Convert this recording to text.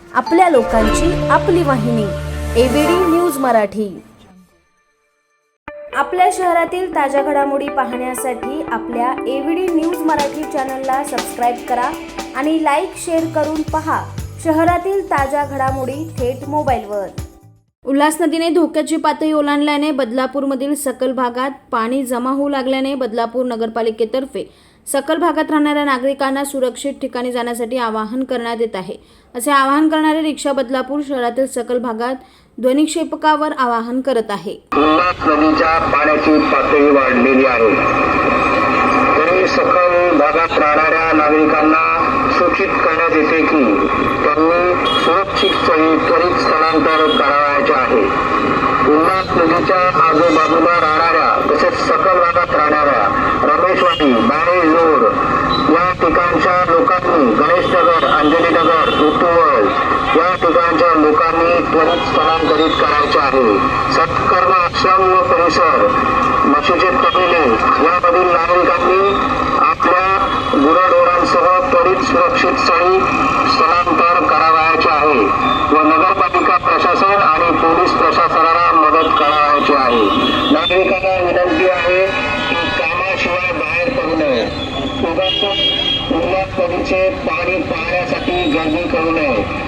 आपल्या लोकांची आपली वाहिनी एबीडी न्यूज मराठी. आपल्या शहरातील ताज्या घडामोडी पाहण्यासाठी आपल्या एबीडी न्यूज मराठी चॅनलला सबस्क्राईब करा आणि लाईक शेअर करून पहा शहरातील ताज्या घडामोडी थेट मोबाईलवर. उल्हास नदीने धोक्याची पातळी ओलांडल्याने बदलापूरमधील सकल भागात पाणी जमा होऊ लागल्याने बदलापूर नगरपालिकेतर्फे सकल भागात राहणाऱ्या नागरिकांना सुरक्षित ठिकाणी जाण्यासाठी आवाहन करण्यात येत आहे. असे आवाहन करणारे रिक्षा बदलापूर शहरातील सकल भागात ध्वनिक्षेपकावर आवाहन करत आहे. नदीच्या पाण्याची पातळी वाढलेली आहे. तरी सकल भागात राहणाऱ्या नागरिकांना सूचित करण्यात येते की त्यांनी सुरक्षित स्थळी त्वरित स्थलांतर करावायचे आहे. उल्हास नदीच्या आजूबाजूला राहणाऱ्या तसेच सकल भागात राहणाऱ्या ठिकाणच्या लोकांनी गणेशनगर अंजलीनगर ऋतुवळ या ठिकाणच्या लोकांनी त्वरित स्थलांतरित करायचे आहे. सत्कर्म आश्रम व परिसर म्हशीचे तबेले यामधील नागरिकांनी आपल्या गुराढोरांसह त्वरित सुरक्षित स्थळी स्थलांतर करावयाचे आहे व नगरपालिका उगाच नदीचे पाणी पाहण्यासाठी गर्दी करू नये.